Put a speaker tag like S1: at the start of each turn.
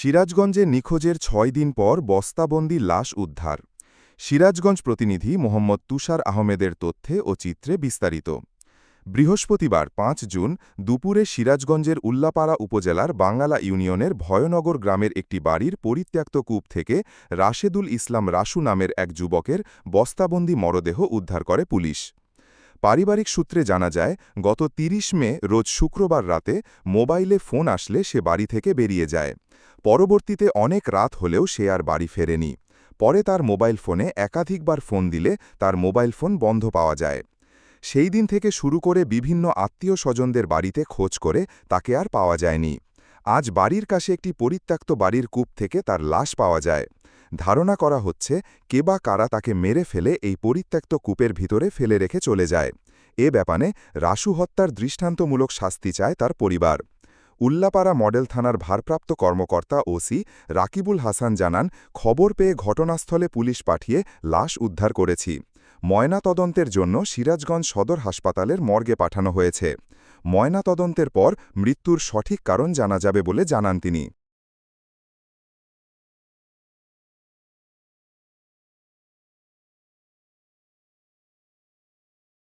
S1: সিরাজগঞ্জে নিখোঁজের ছয় দিন পর বস্তাবন্দি লাশ উদ্ধার। সিরাজগঞ্জ প্রতিনিধি মোহাম্মদ তুষার আহমেদের তথ্যে ও চিত্রে বিস্তারিত। বৃহস্পতিবার পাঁচ জুন দুপুরে সিরাজগঞ্জের উল্লাপাড়া উপজেলার বাঙ্গালা ইউনিয়নের ভয়নগর গ্রামের একটি বাড়ির পরিত্যক্ত কূপ থেকে রাশেদুল ইসলাম রাসু নামের এক যুবকের বস্তাবন্দি মরদেহ উদ্ধার করে পুলিশ। পারিবারিক সূত্রে জানা যায়, গত ৩০ মে রোজ শুক্রবার রাতে মোবাইলে ফোন আসলে সে বাড়ি থেকে বেরিয়ে যায়। পরবর্তীতে অনেক রাত হলেও সে আর বাড়ি ফেরেনি। পরে তার মোবাইল ফোনে একাধিকবার ফোন দিলে তার মোবাইল ফোন বন্ধ পাওয়া যায়। সেই দিন থেকে শুরু করে বিভিন্ন আত্মীয় স্বজনদের বাড়িতে খোঁজ করে তাকে আর পাওয়া যায়নি। আজ বাড়ির কাছে একটি পরিত্যক্ত বাড়ির কূপ থেকে তার লাশ পাওয়া যায়। ধারণা করা হচ্ছে, কে বা কারা তাকে মেরে ফেলে এই পরিত্যক্ত কূপের ভিতরে ফেলে রেখে চলে যায়। এ ব্যাপারে রাসু হত্যার দৃষ্টান্তমূলক শাস্তি চায় তার পরিবার। উল্লাপাড়া মডেল থানার ভারপ্রাপ্ত কর্মকর্তা ওসি রাকিবুল হাসান জানান, খবর পেয়ে ঘটনাস্থলে পুলিশ পাঠিয়ে লাশ উদ্ধার করেছি। ময়না তদন্তের জন্য সিরাজগঞ্জ সদর হাসপাতালের মর্গে পাঠানো হয়েছে। ময়না তদন্তের পর মৃত্যুর সঠিক কারণ জানা যাবে বলে জানান তিনি।